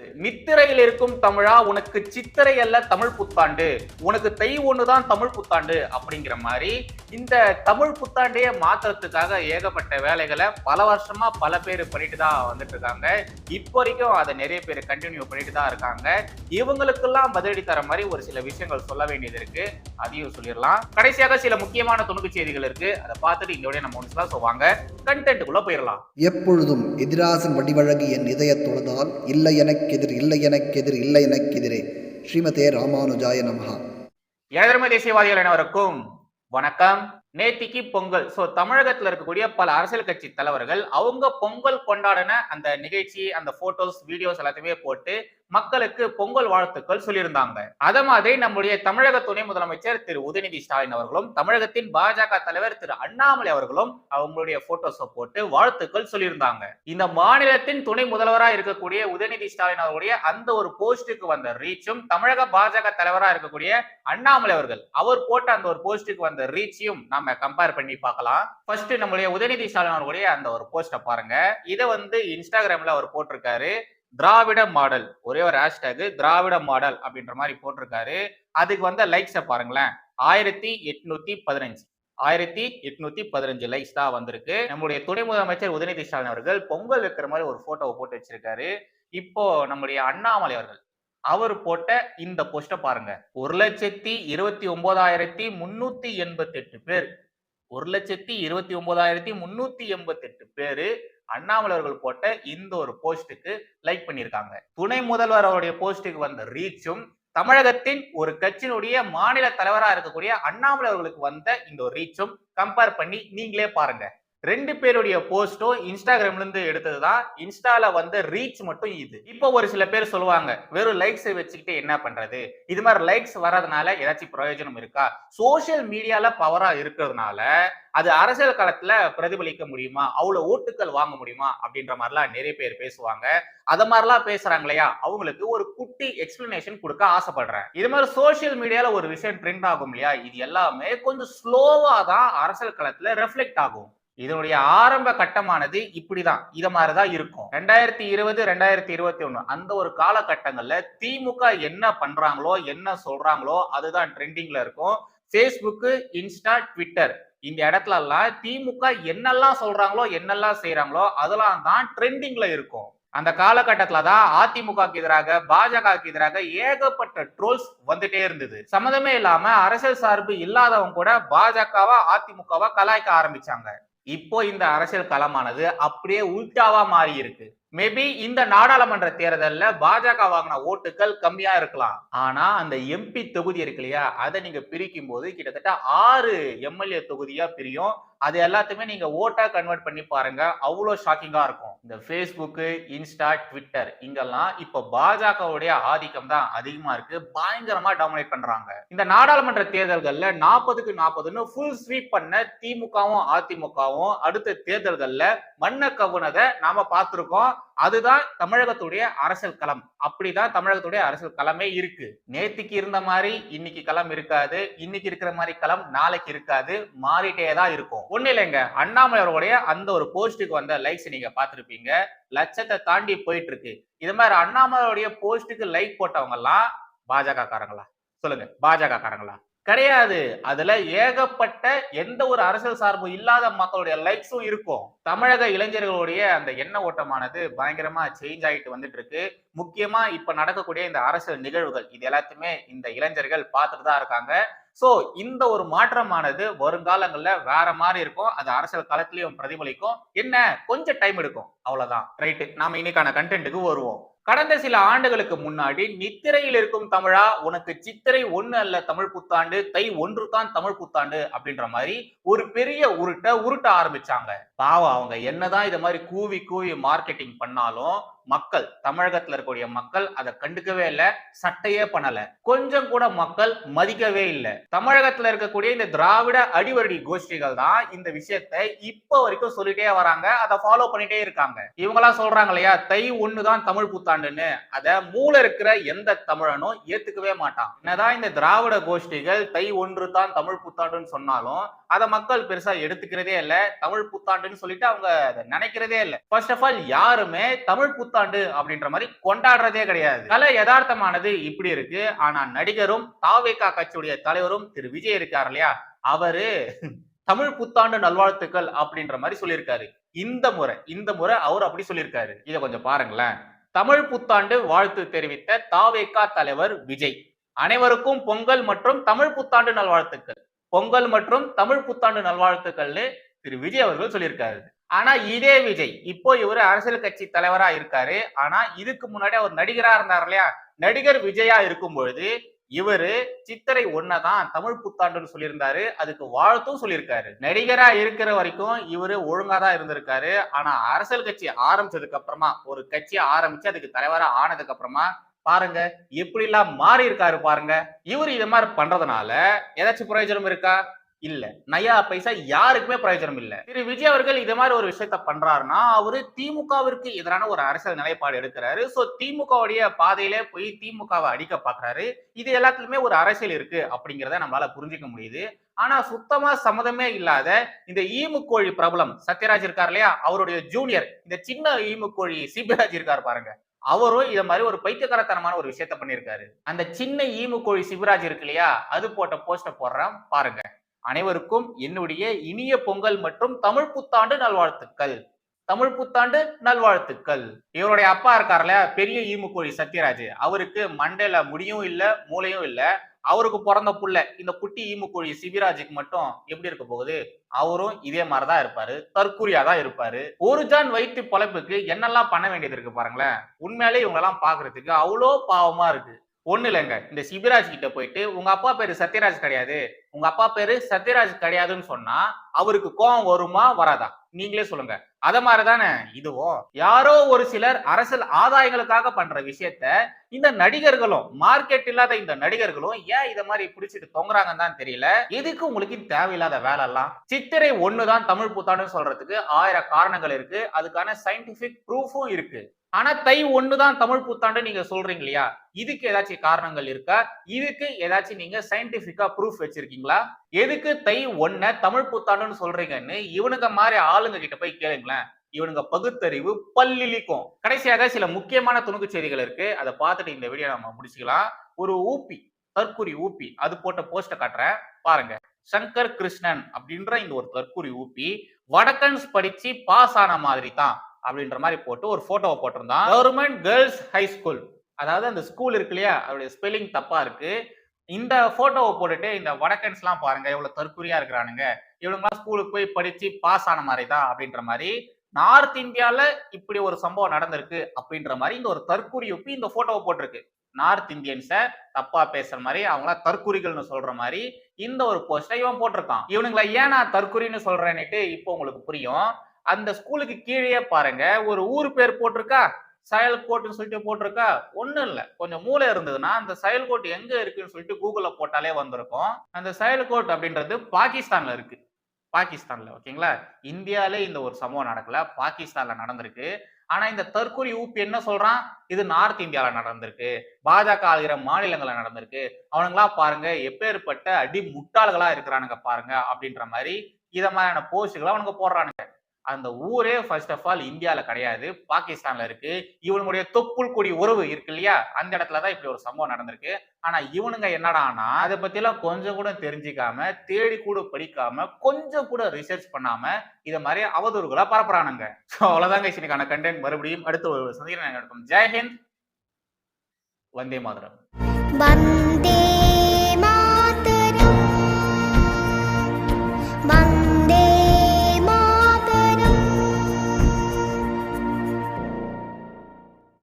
நித்திரையில் இருக்கும் தமிழா உனக்கு சித்திரை அல்ல தமிழ் புத்தாண்டு. உனக்கு தை ஒண்ணுதான் தமிழ் புத்தாண்டு அப்படிங்கிற மாதிரி இந்த தமிழ் புத்தாண்டையே மாத்துறதுக்காக ஏகப்பட்ட வேலைகளை பல வருஷமா பல பேர் பண்ணிட்டு தான் வந்துட்டு இருக்காங்க இப்போ வரைக்கும் அதை நிறைய பேர் கண்டினியூ பண்ணிட்டு தான் இருக்காங்க. இவங்களுக்கெல்லாம் பதிலடி தர மாதிரி ஒரு சில விஷயங்கள் சொல்ல வேண்டியது இருக்கு. அதையும் சொல்லிடலாம். கடைசியாக சில முக்கியமான துணுக்கு செய்திகள் இருக்கு. அதை பார்த்துட்டு இந்த நம்ம ஒன்று சொல்லுவாங்க கண்டென்ட்டுக்குள்ள போயிடலாம். எப்பொழுதும் எதிராசன் வடிவழகு என் இதயத் இல்லை எனக்கு எனக்கெதிர் இல்லை எனக்கெதிர் இல்லை எனக்கெதிரே. ஸ்ரீமதே ராமானுஜாய நமஹா. ஏழர்ம தேசியவாதிகள் அனைவருக்கும் வணக்கம். நேத்திக்கு பொங்கல். சோ தமிழகத்துல இருக்கக்கூடிய பல அரசியல் கட்சி தலைவர்கள் அவங்க பொங்கல் கொண்டாடின அந்த நிகழ்ச்சி அந்த போட்டோஸ் வீடியோஸ் எல்லாத்தையுமே போட்டு மக்களுக்கு பொங்கல் வாழ்த்துக்கள் சொல்லியிருந்தாங்க. அத மாதிரி நம்முடைய தமிழக துணை முதலமைச்சர் திரு உதயநிதி ஸ்டாலின் அவர்களும் தமிழகத்தின் பாஜக தலைவர் திரு அண்ணாமலை அவர்களும் அவங்களுடைய போட்டோஸை போட்டு வாழ்த்துக்கள் சொல்லியிருந்தாங்க. இந்த மாநிலத்தின் துணை முதல்வரா இருக்கக்கூடிய உதயநிதி ஸ்டாலின் அவர்களுடைய அந்த ஒரு போஸ்டுக்கு வந்த ரீச்சும் தமிழக பாஜக தலைவரா இருக்கக்கூடிய அண்ணாமலை அவர்கள் அவர் போட்ட அந்த ஒரு போஸ்டுக்கு வந்த ரீச்சையும் நம்ம கம்பேர் பண்ணி பார்க்கலாம். ஃபர்ஸ்ட் நம்மளுடைய உதயநிதி ஸ்டாலின் அவர்களுடைய அந்த ஒரு போஸ்டை பாருங்க. இதை வந்து இன்ஸ்டாகிராம்ல அவர் போட்டிருக்காரு. திராவிட மாடல். ஒரே ஒரு ஹேஷ்டேக் திராவிட மாடல் அப்படின்ற மாதிரி போட்டிருக்காரு. அதுக்கு வந்த லைக்ஸை பாருங்களேன். ஆயிரத்தி எட்நூத்தி பதினஞ்சு. ஆயிரத்தி எட்நூத்தி பதினஞ்சு லைக்ஸ் தான் வந்திருக்கு. நம்முடைய துணை முதலமைச்சர் உதயநிதி ஸ்டாலின் அவர்கள் பொங்கல் வைக்கிற மாதிரி ஒரு போட்டோவை போட்டு வச்சிருக்காரு. இப்போ நம்முடைய அண்ணாமலை அவர்கள் அவர் போட்ட இந்த போஸ்ட பாருங்க. ஒரு லட்சத்தி இருபத்தி ஒன்பதாயிரத்தி முன்னூத்தி எண்பத்தி எட்டு பேர். ஒரு லட்சத்தி இருபத்தி ஒன்பதாயிரத்தி முன்னூத்தி எண்பத்தி எட்டு பேரு அண்ணாமலை அவர்கள் போட்ட இந்த ஒரு போஸ்டுக்கு லைக் பண்ணியிருக்காங்க. துணை முதல்வர் அவருடைய போஸ்டுக்கு வந்த ரீச்சும் தமிழகத்தின் ஒரு கட்சியினுடைய மாநில தலைவராக இருக்கக்கூடிய அண்ணாமலை அவர்களுக்கு வந்த இந்த ஒரு ரீச்சும் கம்பேர் பண்ணி நீங்களே பாருங்க. ரெண்டு பேருடைய போஸ்ட்டும் இன்ஸ்டாகிராம்ல இருந்து எடுத்ததுதான். இன்ஸ்டால வந்த ரீச் மட்டும் இது. இப்போ ஒரு சில பேர் சொல்லுவாங்க வெறும் லைக்ஸ் வச்சுக்கிட்டு என்ன பண்றது? இது மாதிரி லைக்ஸ் வர்றதுனால ஏதாச்சும் பிரயோஜனம் இருக்கா? சோசியல் மீடியால பவரா இருக்கிறதுனால அது அரசியல் களத்துல பிரதிபலிக்க முடியுமா? அவ்வளவு ஓட்டுக்கள் வாங்க முடியுமா? அப்படின்ற மாதிரிலாம் நிறைய பேர் பேசுவாங்க. அத மாதிரிலாம் பேசுறாங்க இல்லையா? அவங்களுக்கு ஒரு குட்டி எக்ஸ்பிளனேஷன் கொடுக்க ஆசைப்படுறேன். இது மாதிரி சோசியல் மீடியால ஒரு விஷயம் ட்ரெண்ட் ஆகும் இல்லையா? இது எல்லாமே கொஞ்சம் ஸ்லோவா தான் அரசியல் களத்துல ரெஃப்ளெக்ட் ஆகும். இதனுடைய ஆரம்ப கட்டமானது இப்படிதான். இத மாதிரிதான் இருக்கும். ரெண்டாயிரத்தி இருபது ரெண்டாயிரத்தி இருபத்தி ஒண்ணு அந்த ஒரு காலகட்டங்கள்ல திமுக என்ன பண்றாங்களோ என்ன சொல்றாங்களோ அதுதான் ட்ரெண்டிங்ல இருக்கும். ஃபேஸ்புக்கு இன்ஸ்டா ட்விட்டர் இந்த இடத்துல எல்லாம் திமுக என்னெல்லாம் சொல்றாங்களோ என்னெல்லாம் செய்யறாங்களோ அதெல்லாம் தான் ட்ரெண்டிங்ல இருக்கும். அந்த காலகட்டத்துல தான் அதிமுகக்கு எதிராக பாஜகவுக்கு எதிராக ஏகப்பட்ட ட்ரோல்ஸ் வந்துட்டே இருந்தது. சம்மந்தமே இல்லாம அரசியல் சார்பு இல்லாதவங்க கூட பாஜகவா அதிமுகவா கலாய்க்க ஆரம்பிச்சாங்க. இப்போ இந்த அரசியல் களமானது அப்படியே உல்டாவா மாறி இருக்கு மேபி இந்த நாடாளுமன்ற தேர்தலில் பாஜக வாங்கின ஓட்டுகள் கம்மியா இருக்கலாம். ஆனா அந்த எம்பி தொகுதி இருக்கு இல்லையா? அதை நீங்க பிரிக்கும் போது கிட்டத்தட்ட ஆறு எம்எல்ஏ தொகுதியா பிரியும். அது எல்லாத்தையுமே நீங்க ஓட்டா கன்வெர்ட் பண்ணி பாருங்க. அவ்வளோ ஷாக்கிங்கா இருக்கும். இந்த ஃபேஸ்புக்கு இன்ஸ்டா ட்விட்டர் இங்கெல்லாம் இப்போ பாஜகவுடைய ஆதிக்கம் தான் அதிகமா இருக்கு. பயங்கரமா டாமினேட் பண்றாங்க. இந்த நாடாளுமன்ற தேர்தல்கள்ல நாற்பதுக்கு நாற்பதுன்னு ஃபுல் ஸ்வீப் பண்ண திமுகவும் அதிமுகவும் அடுத்த தேர்தல்கள்ல மண்ண கவுனதை நாம பார்த்திருக்கோம். அதுதான் தமிழகத்துடைய அரசியல் களம். அப்படிதான் தமிழகத்துடைய அரசியல் களமே இருக்கு. நேத்திக்கு இருந்த மாதிரி இன்னைக்கு களம் இருக்காது. இன்னைக்கு இருக்கிற மாதிரி களம் நாளைக்கு இருக்காது. மாறிட்டே தான் இருக்கும். ஒண்ணு இல்லைங்க. அண்ணாமலை அவர்களுடைய அந்த ஒரு போஸ்டுக்கு வந்த லைக்ஸ் நீங்க பார்த்திருப்பீங்க. லட்சத்தை தாண்டி போயிட்டு இருக்கு இது மாதிரி அண்ணாமலையுடைய போஸ்டுக்கு லைக் போட்டவங்க எல்லாம் பாஜக காரங்களா சொல்லுங்க. பாஜக காரங்களா கிடையாது. அதுல ஏகப்பட்ட எந்த ஒரு அரசியல் சார்பு இல்லாத மக்களுடைய லைக்ஸும் இருக்கும். தமிழக இளைஞர்களுடைய அந்த எண்ண ஓட்டமானது பயங்கரமா சேஞ்ச் ஆகிட்டு வந்துட்டு இருக்கு முக்கியமா இப்ப நடக்கக்கூடிய இந்த அரசியல் நிகழ்வுகள் இது எல்லாத்தையுமே இந்த இளைஞர்கள் பார்த்துட்டு தான் இருக்காங்க. சோ இந்த ஒரு மாற்றமானது வருங்காலங்கள்ல வேற மாதிரி இருக்கும். அது அரசியல் களத்திலையும் பிரதிபலிக்கும். என்ன? கொஞ்சம் டைம் எடுக்கும். அவ்வளவுதான். ரைட்டு நாம இன்னைக்கான கண்டென்ட்டுக்கு வருவோம். கடந்த சில ஆண்டுகளுக்கு முன்னாடி நித்திரையில் இருக்கும் தமிழா உனக்கு சித்திரை ஒண்ணு அல்ல தமிழ் புத்தாண்டு தை ஒன்று தான் தமிழ் புத்தாண்டு அப்படின்ற மாதிரி ஒரு பெரிய உருட்டை உருட்ட ஆரம்பிச்சாங்க. பாவம் அவங்க என்னதான் இதை மாதிரி கூவி கூவி மார்க்கெட்டிங் பண்ணாலும் மக்கள் தமிழகத்துல இருக்கக்கூடிய மக்கள் அதை கண்டுக்கவே இல்லை சட்டையே பண்ணல. கொஞ்சம் கூட மக்கள் மதிக்கவே இல்லை. தமிழகத்துல இருக்கக்கூடிய இந்த திராவிட அடிவருடி கோஷ்டிகள் தான் இந்த விஷயத்தை இப்ப வரைக்கும் சொல்லிட்டே வராங்க. அதை ஃபாலோ பண்ணிட்டே இருக்காங்க. இவங்கெல்லாம் சொல்றாங்க இல்லையா தை ஒண்ணுதான் தமிழ் புத்தாண்டுன்னு. அத மூல இருக்கிற எந்த தமிழனும் ஏத்துக்கவே மாட்டான். என்னதான் இந்த திராவிட கோஷ்டிகள் தை ஒன்று தான் தமிழ் புத்தாண்டுன்னு சொன்னாலும் அதை மக்கள் பெருசா எடுத்துக்கிறதே இல்ல தமிழ் புத்தாண்டுன்னு சொல்லிட்டு அவங்க அதை நினைக்கிறதே இல்ல. ஃபர்ஸ்ட் ஆஃப் ஆல் யாருமே தமிழ் புத்தாண்டு புத்தாண்டு அப்படின்ற மாதிரி கொண்டாடுறதே கிடையாது. கலை யதார்த்தமானது இப்படி இருக்கு. ஆனா நடிகரும் தாவேகா கட்சியுடைய தலைவரும் திரு விஜய் இருக்கார் இல்லையா? அவரு தமிழ் புத்தாண்டு நல்வாழ்த்துக்கள் அப்படின்ற மாதிரி சொல்லியிருக்காரு. இந்த முறை இந்த முறை அவர் அப்படி சொல்லியிருக்காரு. இதை கொஞ்சம் பாருங்களேன். தமிழ் புத்தாண்டு வாழ்த்து தெரிவித்த தாவேகா தலைவர் விஜய். அனைவருக்கும் பொங்கல் மற்றும் தமிழ் புத்தாண்டு நல்வாழ்த்துக்கள். பொங்கல் மற்றும் தமிழ் புத்தாண்டு நல்வாழ்த்துக்கள்னு திரு விஜய் அவர்கள் சொல்லியிருக்காரு. ஆனா இதே விஜய். இப்போ இவரு அரசியல் கட்சி தலைவரா இருக்காரு. ஆனா இதுக்கு முன்னாடி அவர் நடிகரா இருந்தார் இல்லையா? நடிகர் விஜயா இருக்கும் பொழுது இவரு சித்திரை ஒன்னதான் தமிழ் புத்தாண்டுன்னு சொல்லியிருந்தாரு. அதுக்கு வாழ்த்தும் சொல்லியிருக்காரு. நடிகரா இருக்கிற வரைக்கும் இவரு ஒழுங்கா தான் இருந்திருக்காரு. ஆனா அரசியல் கட்சி ஆரம்பிச்சதுக்கு அப்புறமா ஒரு கட்சியை ஆரம்பிச்சு அதுக்கு தலைவரா ஆனதுக்கு அப்புறமா பாருங்க எப்படி எல்லாம் மாறி இருக்காரு பாருங்க. இவர் இது மாதிரி பண்றதுனால ஏதாச்சும் பிரயோஜனம் இருக்கா? இல்ல. நயா பைசா யாருக்குமே பிரயோஜனம் இல்ல. திரு. விஜய் அவர்கள் இது மாதிரி ஒரு விஷயத்த பண்றாருன்னா அவரு திமுகவிற்கு எதிரான ஒரு அரசியல் நிலைப்பாடு எடுக்கிறாரு. சோ திமுகவுடைய பாதையில போய் திமுகவை அடிக்க பாக்குறாரு. இது எல்லாத்துலயுமே ஒரு அரசியல் இருக்கு அப்படிங்கிறத நம்மளால புரிஞ்சுக்க முடியுது. ஆனா சுத்தமா சம்மதமே இல்லாத இந்த ஈமு கோழி பிரபலம் சத்யராஜ் இருக்கார் இல்லையா? அவருடைய ஜூனியர். இந்த சின்ன ஈமு கோழி சிபிராஜ் இருக்கார் பாருங்க. அவரும் இதை மாதிரி ஒரு பைத்தியக்காரத்தனமான ஒரு விஷயத்த பண்ணியிருக்காரு. அந்த சின்ன ஈமு கோழி சிவராஜ் இருக்கு இல்லையா? அது போட்ட போஸ்ட போடுறேன் பாருங்க. அனைவருக்கும் என்னுடைய இனிய பொங்கல் மற்றும் தமிழ் புத்தாண்டு நல்வாழ்த்துக்கள். தமிழ் புத்தாண்டு நல்வாழ்த்துக்கள். இவருடைய அப்பா இருக்கார்ல பெரிய ஈமுக்கோழி சத்யராஜ். அவருக்கு மண்டையில முடியும் இல்ல மூளையும் இல்ல. அவருக்கு பிறந்த புள்ள இந்த குட்டி ஈமுக்கோழி சிவிராஜுக்கு மட்டும் எப்படி இருக்க போகுது? அவரும் இதே மாதிரிதான் இருப்பாரு. தற்கூரியா தான் இருப்பாரு. ஒரு ஜான் வயிற்று பொழைப்புக்கு என்னெல்லாம் பண்ண வேண்டியது இருக்கு பாருங்களேன். உண்மையாலே இவங்கெல்லாம் பாக்குறதுக்கு அவ்வளோ பாவமா இருக்கு. ஒண்ணு இல்லைங்க. இந்த சிபிராஜ் கிட்ட போயிட்டு உங்க அப்பா பேரு சத்யராஜ் கிடையாது. உங்க அப்பா பேரு சத்யராஜ் கிடையாதுன்னு சொன்னா அவருக்கு கோபம் வருமா வராதா? நீங்களே சொல்லுங்க. அத மாதிரிதானே இதுவோ? யாரோ ஒரு சிலர் அரசியல் ஆதாயங்களுக்காக பண்ற விஷயத்த இந்த நடிகர்களும் மார்க்கெட் இல்லாத இந்த நடிகர்களும் ஏன் இத மாதிரி பிடிச்சிட்டு தொங்குறாங்கன்னு தான் தெரியல. எதுக்கு உங்களுக்கு தேவையில்லாத வேலை எல்லாம் சித்திரை ஒண்ணுதான் தமிழ் புத்தாண்டுன்னு சொல்றதுக்கு ஆயிரம் காரணங்கள் இருக்கு. அதுக்கான சயின்டிபிக் ப்ரூஃபும் இருக்கு. ஆனா தை ஒண்ணுதான் தமிழ் புத்தாண்டு நீங்க சொல்றீங்க இல்லையா? இதுக்கு ஏதாச்சும் காரணங்கள் இருக்கா? இதுக்கு ஏதாச்சும் நீங்க சயின்டிபிக்கா ப்ரூஃப் வச்சிருக்கீங்க வச்சிருக்கீங்களா எதுக்கு தை ஒன்ன தமிழ் புத்தாண்டுன்னு சொல்றீங்கன்னு இவனுங்க மாதிரி ஆளுங்க கிட்ட போய் கேளுங்களேன். இவனுங்க பகுத்தறிவு பல்லிலிக்கும் கடைசியாக சில முக்கியமான துணுக்கு செய்திகள் இருக்கு. அதை பார்த்துட்டு இந்த வீடியோ நம்ம முடிச்சுக்கலாம். ஒரு ஊப்பி தற்குறி ஊப்பி அது போட்ட போஸ்ட காட்டுறேன். பாருங்க. சங்கர் கிருஷ்ணன் அப்படின்ற இந்த ஒரு தற்குறி ஊப்பி வடக்கன்ஸ் படிச்சு பாஸ் ஆன மாதிரி தான் அப்படின்ற மாதிரி போட்டு ஒரு போட்டோவை போட்டிருந்தான். கவர்மெண்ட் கேர்ள்ஸ் ஹை ஸ்கூல் அதாவது அந்த ஸ்கூல் இருக்கு இல்லையா? அதோடைய ஸ்பெல்லிங் தப்பா இருக்கு. இந்த போட்டோவை போட்டுட்டு இந்த வடக்கன்ஸ் எல்லாம் பாருங்க எவ்வளவு தற்கொலையா இருக்கிறானுங்க. இவனுங்களாம் ஸ்கூலுக்கு போய் படிச்சு பாஸ் ஆன மாதிரி தான் அப்படின்ற மாதிரி நார்த் இந்தியால இப்படி ஒரு சம்பவம் நடந்திருக்கு அப்படின்ற மாதிரி இந்த ஒரு தற்கூரி ஒப்பி இந்த போட்டோவை போட்டிருக்கு. நார்த் இந்தியன்ஸை தப்பா பேசுற மாதிரி அவங்கள தற்குறிகள்னு சொல்ற மாதிரி இந்த ஒரு போஸ்டை இவன் போட்டிருக்கான். இவனுங்களை ஏன் நான் தற்குறின்னு சொல்றேன்னுட்டு இப்போ உங்களுக்கு புரியும். அந்த ஸ்கூலுக்கு கீழே பாருங்க ஒரு ஊர் பேர் போட்டிருக்கா? செயல்கோட்டுன்னு சொல்லிட்டு போட்டிருக்கா? ஒன்றும் இல்ல. கொஞ்சம் மூளை இருந்ததுன்னா அந்த செயல்கோட் எங்க இருக்குன்னு சொல்லிட்டு கூகுளில் போட்டாலே வந்திருக்கும். அந்த செயல்கோட் அப்படின்றது பாகிஸ்தான்ல இருக்கு. பாகிஸ்தான்ல ஓகேங்களா? இந்தியாலே இந்த ஒரு சம்பவம் நடக்கல. பாகிஸ்தான்ல நடந்திருக்கு. ஆனா இந்த தற்கொலை ஊப்பி என்ன சொல்றான்? இது நார்த் இந்தியால நடந்திருக்கு. பாஜக ஆளுகிற மாநிலங்கள்ல நடந்திருக்கு. அவனுங்களா பாருங்க எப்பேற்பட்ட அடி முட்டாள்களா இருக்கிறானுங்க பாருங்க அப்படின்ற மாதிரி இத மாதிரியான போஸ்டுகளை அவனுங்க போடுறானுங்க. அந்த ஊரே ஃபர்ஸ்ட் ஆஃப் ஆல் இந்தியால கிடையாது. பாகிஸ்தான்ல இருக்கு. இவனுடைய தொப்புள் கொடி உறவு இருக்கு இல்லையா? அந்த இடத்துல தான் இப்படி ஒரு சம்பவம் நடந்திருக்கு. ஆனா இவனுங்க என்னடானா அதை பத்திலாம் கொஞ்சம் கூட தெரிஞ்சுக்காம தேடி கூட படிக்காம கொஞ்சம் கூட ரிசர்ச் பண்ணாம இதை மாதிரி அவதூறுகளா பரப்புறானுங்க. அவ்வளவுதாங்க இன்னைக்கான கண்டென்ட் மறுபடியும் அடுத்த ஒரு சந்திக்கிறேன். நடக்கும் ஜெயஹிந்த் வந்தே மாதரம். வந்தே